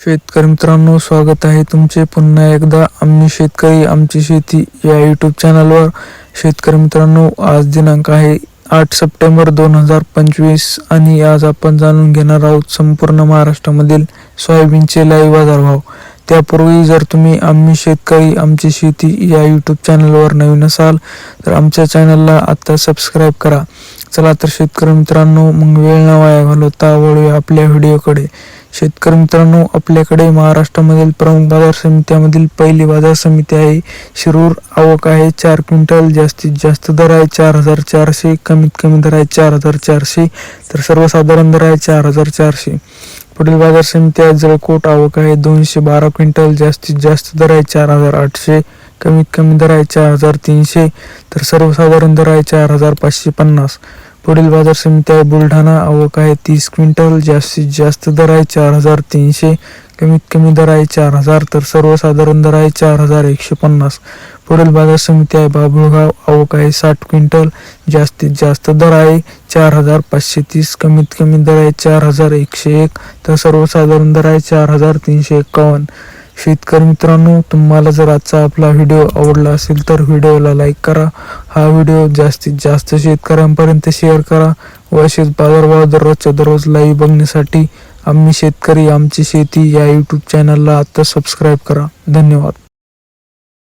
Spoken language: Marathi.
शेतकरी मित्रांनो स्वागत आहे तुमचे. पुन्हा एकदा आम्ही शेतकरी आमची शेती या यूट्यूब चॅनलवर शेतकरी मित्रांनो आज दिनांक आहे आठ सप्टेंबर दोन हजार पंचवीस आणि आज आपण जाणून घेणार आहोत संपूर्ण महाराष्ट्रामधील सोयाबीनचे लाईव्ह बाजारभाव. त्यापूर्वी जर तुम्ही आम्ही शेतकरी आमची शेती या यूट्यूब चॅनलवर नवीन असाल तर आमच्या चॅनलला आत्ता सबस्क्राईब करा. चला तर शेतकरी मित्रांनो मग वेळ न वाया घालवता वळूया आपल्या व्हिडिओकडे शेतकरी मित्रांनो आपल्याकडे महाराष्ट्रामधील प्रमुख बाजार समित्यामधील पहिली बाजार समिती आहे. शिरूर आवक आहे चार क्विंटल जास्तीत जास्त दर आहे चार हजार चारशे कमीत कमी दर आहे चार हजार चारशे तर सर्वसाधारण दर आहे चार हजार चारशे. पुढील बाजार समिती आहे जळकोट आवक आहे दोनशे बारा क्विंटल जास्तीत जास्त दर आहे चार हजार आठशे कमीत कमी दर आहे चार हजार तीनशे तर सर्वसाधारण दर आहे चार हजार पाचशे पन्नास. पुढील बाजार समिती आहे बुलढाणा आवक आहे तीस क्विंटल जास्तीत जास्त दर आहे चार हजार तीनशे कमीत कमी दर आहे चार हजार तर सर्वसाधारण दर आहे चार हजार एकशे पन्नास. पुढील बाजार समिती आहे बाबुळगाव आवक आहे साठ क्विंटल जास्तीत जास्त दर आहे चार हजार पाचशे तीस कमीत कमी दर आहे चार हजार एकशे एक तर सर्वसाधारण दर आहे चार हजार तीनशे एकावन्न. शेतकरी मित्रांनो तुम्हाला जर आजचा आपला व्हिडिओ आवडला असेल तर व्हिडिओला लाईक करा. हा व्हिडिओ जास्तीत जास्त शेतकऱ्यांपर्यंत शेअर करा. व असेच बाजारभाव दररोजच्या दररोज लाईव्ह बघण्यासाठी आम्ही शेतकरी आमची शेती या यूट्यूब चॅनलला आत्ता सबस्क्राईब करा. धन्यवाद.